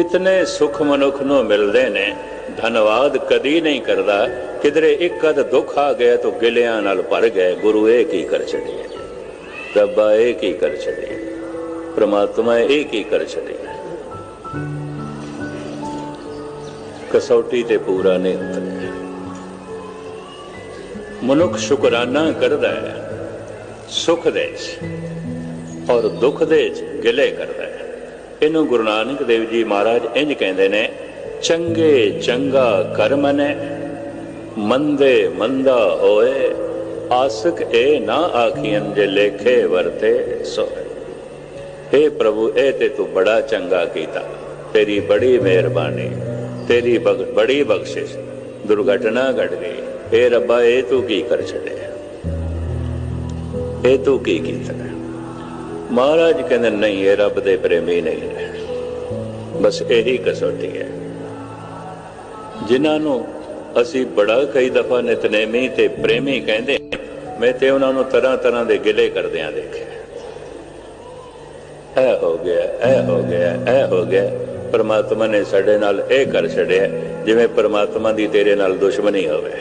ਇਤਨੇ ਸੁਖ ਮਨੁੱਖ ਨੂੰ ਮਿਲਦੇ ਨੇ, ਧੰਨਵਾਦ ਕਦੀ ਨਹੀਂ ਕਰਦਾ, ਕਿਧਰੇ ਇੱਕ ਅਦ ਦੁੱਖ ਆ ਗਿਆ ਤਾਂ ਗਿਲਿਆਂ ਨਾਲ ਭਰ ਗਏ, ਗੁਰੂ ਇਹ ਕੀ ਕਰ ਛੱਡੇ? ਰੱਬਾ ਇਹ ਕੀ ਕਰ ਛੱਡੇ? ਪ੍ਰਮਾਤਮਾ ਇਹ ਕੀ ਕਰ ਛੱਡੇ? ਕਸੌਟੀ ਤੇ ਪੂਰਾ ਨਹੀਂ ਹੁੰਦਾ। ਮਨੁੱਖ ਸ਼ੁਕਰਾਨਾ ਕਰਦਾ ਹੈ, ਸੁਖ ਦੇ ਔਰ ਦੁੱਖ ਦੇ 'ਚ ਗਿਲੇ ਕਰਦਾ ਹੈ। ਇਹਨੂੰ ਗੁਰੂ ਨਾਨਕ ਦੇਵ ਜੀ ਮਹਾਰਾਜ ਇੰਜ ਕਹਿੰਦੇ ਨੇ, ਚੰਗੇ ਚੰਗਾ ਕਰਮ ਨੇ, ਮੰਦੇ ਮੰਦਾ ਹੋਏ, ਆਸਕ ਇਹ ਨਾ ਆਖੀਆਂ ਜੇ ਲੇਖੇ ਵਰਤੇ ਸੋ हे ਪ੍ਰਭੂ, ਇਹ ਤੇ ਤੂੰ ਬੜਾ ਚੰਗਾ ਕੀਤਾ, ਤੇਰੀ ਬੜੀ ਮਿਹਰਬਾਨੀ, ਤੇਰੀ ਬੜੀ ਬਖਸ਼ਿਸ਼, ਦੁਰਘਟਨਾ ਘਟ ਗਈ। हे ਰੱਬਾ, ਇਹ ਤੂੰ ਕੀ ਕਰ ਛੱਡਿਆ? ਇਹ ਤੂੰ ਕੀ ਕੀਤਾ? ਮਹਾਰਾਜ ਕਹਿੰਦੇ, ਨਹੀਂ, ਇਹ ਰੱਬ ਦੇ ਪ੍ਰੇਮੀ ਨਹੀਂ ਹੈ। ਬਸ ਇਹੀ ਕਸੌਟੀ ਹੈ। ਜਿਨ੍ਹਾਂ ਨੂੰ ਅਸੀਂ ਬੜਾ ਕਈ ਦਫਾ ਨਿਤਨੇਮੀ ਤੇ ਪ੍ਰੇਮੀ ਕਹਿੰਦੇ ਮੈਂ ਤੇ ਉਹਨਾਂ ਨੂੰ ਤਰ੍ਹਾਂ ਤਰ੍ਹਾਂ ਦੇ ਗਿਲੇ ਕਰਦਿਆਂ ਦੇਖਿਆ। ਇਹ ਹੋ ਗਿਆ, ਇਹ ਹੋ ਗਿਆ, ਇਹ ਹੋ ਗਿਆ। ਪਰਮਾਤਮਾ ਨੇ ਸਾਡੇ ਨਾਲ ਇਹ ਕਰ ਛੱਡਿਆ, ਜਿਵੇਂ ਪਰਮਾਤਮਾ ਦੀ ਤੇਰੇ ਨਾਲ ਦੁਸ਼ਮਣੀ ਹੋਵੇ।